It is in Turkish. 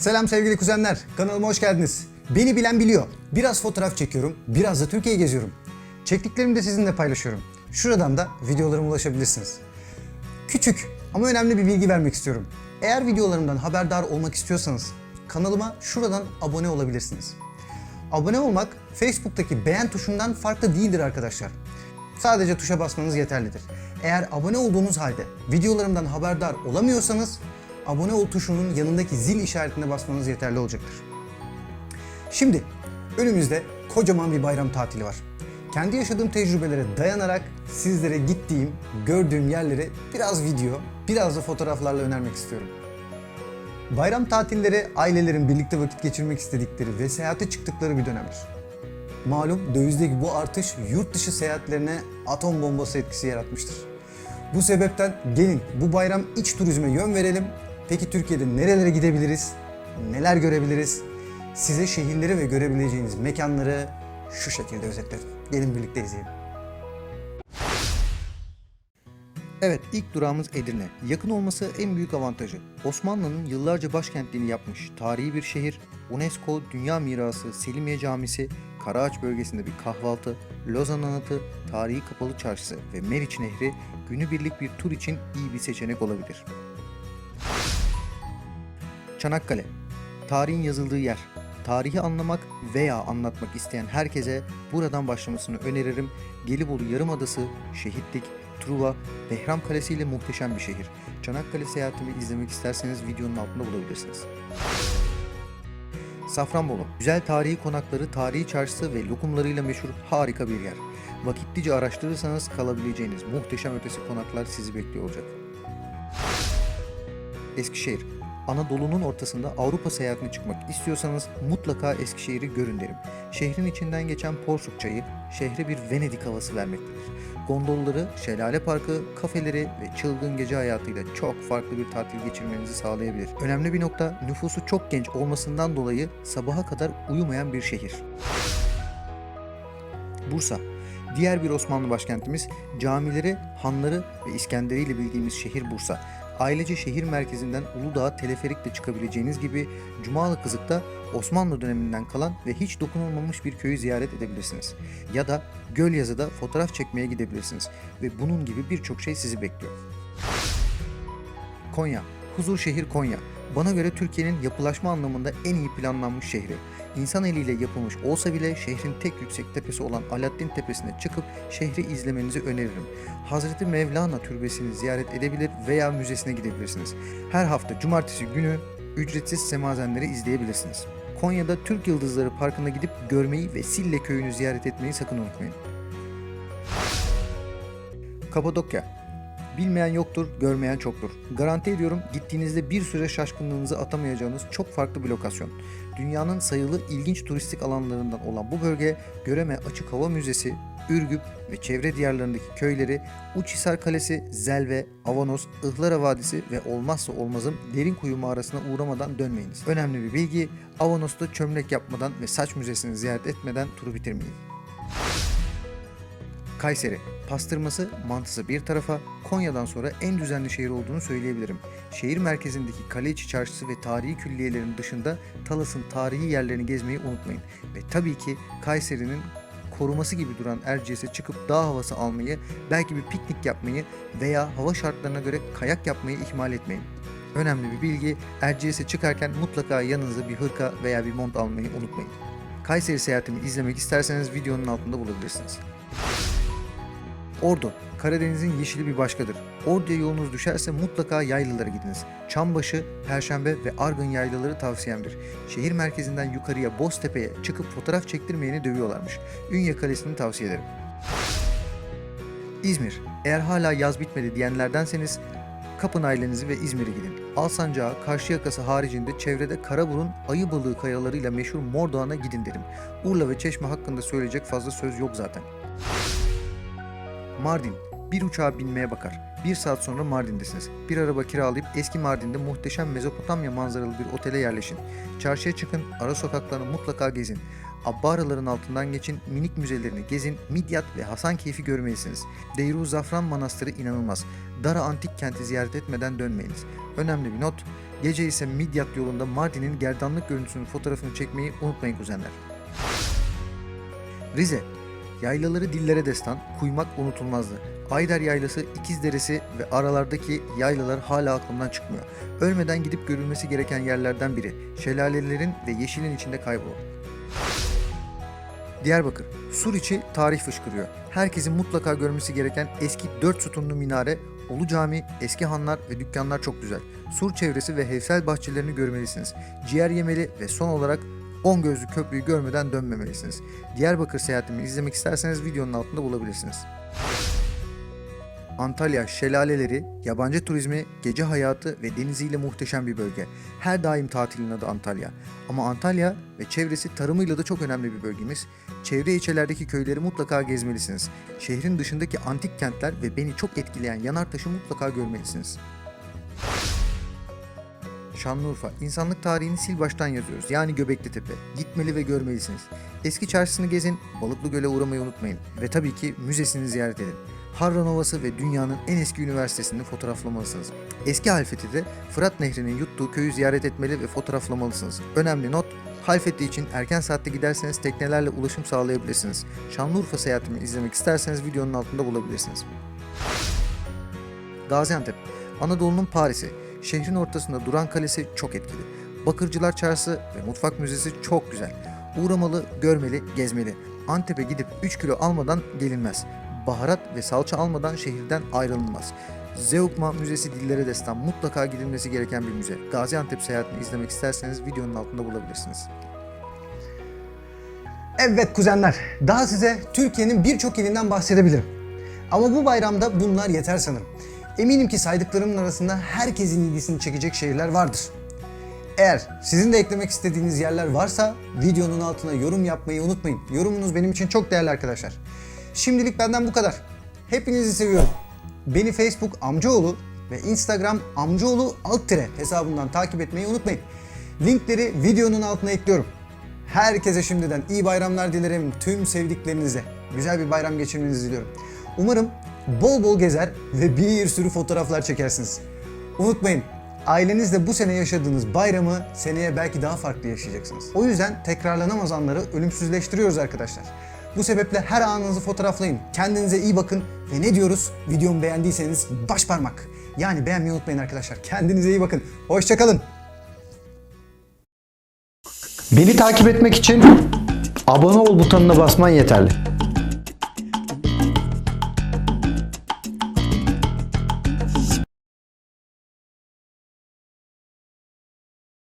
Selam sevgili kuzenler, kanalıma hoş geldiniz. Beni bilen biliyor. Biraz fotoğraf çekiyorum, biraz da Türkiye'yi geziyorum. Çektiklerimi de sizinle paylaşıyorum. Şuradan da videolarıma ulaşabilirsiniz. Küçük ama önemli bir bilgi vermek istiyorum. Eğer videolarımdan haberdar olmak istiyorsanız kanalıma şuradan abone olabilirsiniz. Abone olmak Facebook'taki beğen tuşundan farklı değildir arkadaşlar. Sadece tuşa basmanız yeterlidir. Eğer abone olduğunuz halde videolarımdan haberdar olamıyorsanız abone ol tuşunun yanındaki zil işaretine basmanız yeterli olacaktır. Şimdi önümüzde kocaman bir bayram tatili var. Kendi yaşadığım tecrübelere dayanarak sizlere gittiğim, gördüğüm yerleri biraz video, biraz da fotoğraflarla önermek istiyorum. Bayram tatilleri ailelerin birlikte vakit geçirmek istedikleri ve seyahate çıktıkları bir dönemdir. Malum dövizdeki bu artış yurt dışı seyahatlerine atom bombası etkisi yaratmıştır. Bu sebepten gelin bu bayram iç turizme yön verelim. Peki Türkiye'de nerelere gidebiliriz? Neler görebiliriz? Size şehirleri ve görebileceğiniz mekanları şu şekilde özetledim. Gelin birlikte izleyelim. Evet, ilk durağımız Edirne. Yakın olması en büyük avantajı. Osmanlı'nın yıllarca başkentliğini yapmış tarihi bir şehir, UNESCO Dünya Mirası Selimiye Camisi, Karaağaç bölgesinde bir kahvaltı, Lozan Anıtı, tarihi kapalı çarşısı ve Meriç Nehri günübirlik bir tur için iyi bir seçenek olabilir. Çanakkale, tarihin yazıldığı yer. Tarihi anlamak veya anlatmak isteyen herkese buradan başlamasını öneririm. Gelibolu Yarımadası, Şehitlik, Truva, Behram Kalesi ile muhteşem bir şehir. Çanakkale seyahatimi izlemek isterseniz videonun altında bulabilirsiniz. Safranbolu, güzel tarihi konakları, tarihi çarşısı ve lokumlarıyla meşhur harika bir yer. Vakitlice araştırırsanız kalabileceğiniz muhteşem ötesi konaklar sizi bekliyor olacak. Eskişehir. Anadolu'nun ortasında Avrupa seyahatine çıkmak istiyorsanız mutlaka Eskişehir'i görün derim. Şehrin içinden geçen Porsuk Çayı şehre bir Venedik havası vermektedir. Gondolları, şelale parkı, kafeleri ve çılgın gece hayatıyla çok farklı bir tatil geçirmenizi sağlayabilir. Önemli bir nokta nüfusu çok genç olmasından dolayı sabaha kadar uyumayan bir şehir. Bursa. Diğer bir Osmanlı başkentimiz camileri, hanları ve İskenderi ile bildiğimiz şehir Bursa. Ailece şehir merkezinden Uludağ'a teleferikle çıkabileceğiniz gibi Cumalı Kızık'ta Osmanlı döneminden kalan ve hiç dokunulmamış bir köyü ziyaret edebilirsiniz. Ya da Gölyazı'da fotoğraf çekmeye gidebilirsiniz ve bunun gibi birçok şey sizi bekliyor. Konya, huzur şehir Konya. Bana göre Türkiye'nin yapılaşma anlamında en iyi planlanmış şehri. İnsan eliyle yapılmış olsa bile şehrin tek yüksek tepesi olan Alaaddin Tepesi'ne çıkıp şehri izlemenizi öneririm. Hazreti Mevlana Türbesi'ni ziyaret edebilir veya müzesine gidebilirsiniz. Her hafta cumartesi günü ücretsiz semazenleri izleyebilirsiniz. Konya'da Türk Yıldızları Parkı'na gidip görmeyi ve Sille Köyü'nü ziyaret etmeyi sakın unutmayın. Kapadokya Bilmeyen yoktur, görmeyen çoktur. Garanti ediyorum gittiğinizde bir süre şaşkınlığınızı atamayacağınız çok farklı bir lokasyon. Dünyanın sayılı ilginç turistik alanlarından olan bu bölge Göreme Açık Hava Müzesi, Ürgüp ve çevre diyarlarındaki köyleri, Uçhisar Kalesi, Zelve, Avanos, Ihlara Vadisi ve olmazsa olmazım Derinkuyu mağarasına uğramadan dönmeyiniz. Önemli bir bilgi, Avanos'ta çömlek yapmadan ve saç müzesini ziyaret etmeden turu bitirmeyin. Kayseri. Pastırması, mantısı bir tarafa, Konya'dan sonra en düzenli şehir olduğunu söyleyebilirim. Şehir merkezindeki kale çarşısı ve tarihi külliyelerin dışında Talas'ın tarihi yerlerini gezmeyi unutmayın. Ve tabii ki Kayseri'nin koruması gibi duran Erciyes'e çıkıp dağ havası almayı, belki bir piknik yapmayı veya hava şartlarına göre kayak yapmayı ihmal etmeyin. Önemli bir bilgi, Erciyes'e çıkarken mutlaka yanınıza bir hırka veya bir mont almayı unutmayın. Kayseri seyahatimi izlemek isterseniz videonun altında bulabilirsiniz. Ordu, Karadeniz'in yeşili bir başkadır. Ordu'ya yolunuz düşerse mutlaka yaylalara gidiniz. Çambaşı, Perşembe ve Argın yaylaları tavsiyemdir. Şehir merkezinden yukarıya Boztepe'ye çıkıp fotoğraf çektirmeyeni dövüyorlarmış. Ünye Kalesi'ni tavsiye ederim. İzmir, eğer hala yaz bitmedi diyenlerdenseniz kapın ailenizi ve İzmir'e gidin. Alsancak'a, Karşıyaka'sı haricinde çevrede Karaburun, Ayı Balığı kayalarıyla meşhur Mordoğan'a gidin derim. Urla ve Çeşme hakkında söyleyecek fazla söz yok zaten. Mardin. Bir uçağa binmeye bakar. Bir saat sonra Mardin'desiniz. Bir araba kiralayıp eski Mardin'de muhteşem Mezopotamya manzaralı bir otele yerleşin. Çarşıya çıkın, ara sokaklarını mutlaka gezin. Abbaraların altından geçin, minik müzelerini gezin, Midyat ve Hasankeyf'i görmelisiniz. Deyruz Zafran Manastırı inanılmaz. Dara Antik Kenti ziyaret etmeden dönmeyiniz. Önemli bir not, Gece ise Midyat yolunda Mardin'in gerdanlık görüntüsünün fotoğrafını çekmeyi unutmayın kuzenler. Rize Yaylaları dillere destan, kuymak unutulmazdı. Ayder Yaylası, İkizderesi ve aralardaki yaylalar hala aklımdan çıkmıyor. Ölmeden gidip görülmesi gereken yerlerden biri. Şelalelerin ve yeşilin içinde kaybolur. Diyarbakır, Suriçi tarih fışkırıyor. Herkesin mutlaka görmesi gereken eski dört sütunlu minare, Ulu Cami, eski hanlar ve dükkanlar çok güzel. Sur çevresi ve Hevsel bahçelerini görmelisiniz. Ciğer yemeli ve son olarak 10 gözlü köprüyü görmeden dönmemelisiniz. Diyarbakır seyahatimi izlemek isterseniz videonun altında bulabilirsiniz. Antalya şelaleleri, yabancı turizmi, gece hayatı ve deniziyle muhteşem bir bölge. Her daim tatilin adı Antalya. Ama Antalya ve çevresi tarımıyla da çok önemli bir bölgemiz. Çevre ilçelerdeki köyleri mutlaka gezmelisiniz. Şehrin dışındaki antik kentler ve beni çok etkileyen Yanartaş'ı mutlaka görmelisiniz. Şanlıurfa, insanlık tarihini sil baştan yazıyoruz. Yani Göbekli Tepe. Gitmeli ve görmelisiniz. Eski çarşısını gezin, Balıklı Göl'e uğramayı unutmayın. Ve tabii ki müzesini ziyaret edin. Harran Ovası ve dünyanın en eski üniversitesini fotoğraflamalısınız. Eski Halfeti'de Fırat Nehri'nin yuttuğu köyü ziyaret etmeli ve fotoğraflamalısınız. Önemli not, Halfeti için erken saatte giderseniz teknelerle ulaşım sağlayabilirsiniz. Şanlıurfa seyahatimi izlemek isterseniz videonun altında bulabilirsiniz. Gaziantep, Anadolu'nun Paris'i. Şehrin ortasında duran kalesi çok etkili. Bakırcılar Çarşısı ve Mutfak Müzesi çok güzel. Uğramalı, görmeli, gezmeli. Antep'e gidip 3 kilo almadan gelinmez. Baharat ve salça almadan şehirden ayrılınmaz. Zeugma Müzesi dillere destan mutlaka gidilmesi gereken bir müze. Gaziantep seyahatini izlemek isterseniz videonun altında bulabilirsiniz. Evet kuzenler, daha size Türkiye'nin birçok ilinden bahsedebilirim. Ama bu bayramda bunlar yeter sanırım. Eminim ki saydıklarımın arasında herkesin ilgisini çekecek şehirler vardır. Eğer sizin de eklemek istediğiniz yerler varsa videonun altına yorum yapmayı unutmayın. Yorumunuz benim için çok değerli arkadaşlar. Şimdilik benden bu kadar. Hepinizi seviyorum. Beni Facebook amcaoğlu ve Instagram amcaoğlu alt tire hesabından takip etmeyi unutmayın. Linkleri videonun altına ekliyorum. Herkese şimdiden iyi bayramlar dilerim tüm sevdiklerinize. Güzel bir bayram geçirmenizi diliyorum. Umarım bol bol gezer ve bir sürü fotoğraflar çekersiniz. Unutmayın ailenizle bu sene yaşadığınız bayramı seneye belki daha farklı yaşayacaksınız. O yüzden tekrarlanamaz anları ölümsüzleştiriyoruz arkadaşlar. Bu sebeple her anınızı fotoğraflayın. Kendinize iyi bakın ve ne diyoruz? Videomu beğendiyseniz baş parmak. Yani beğenmeyi unutmayın arkadaşlar. Kendinize iyi bakın. Hoşçakalın. Beni takip etmek için abone ol butonuna basman yeterli.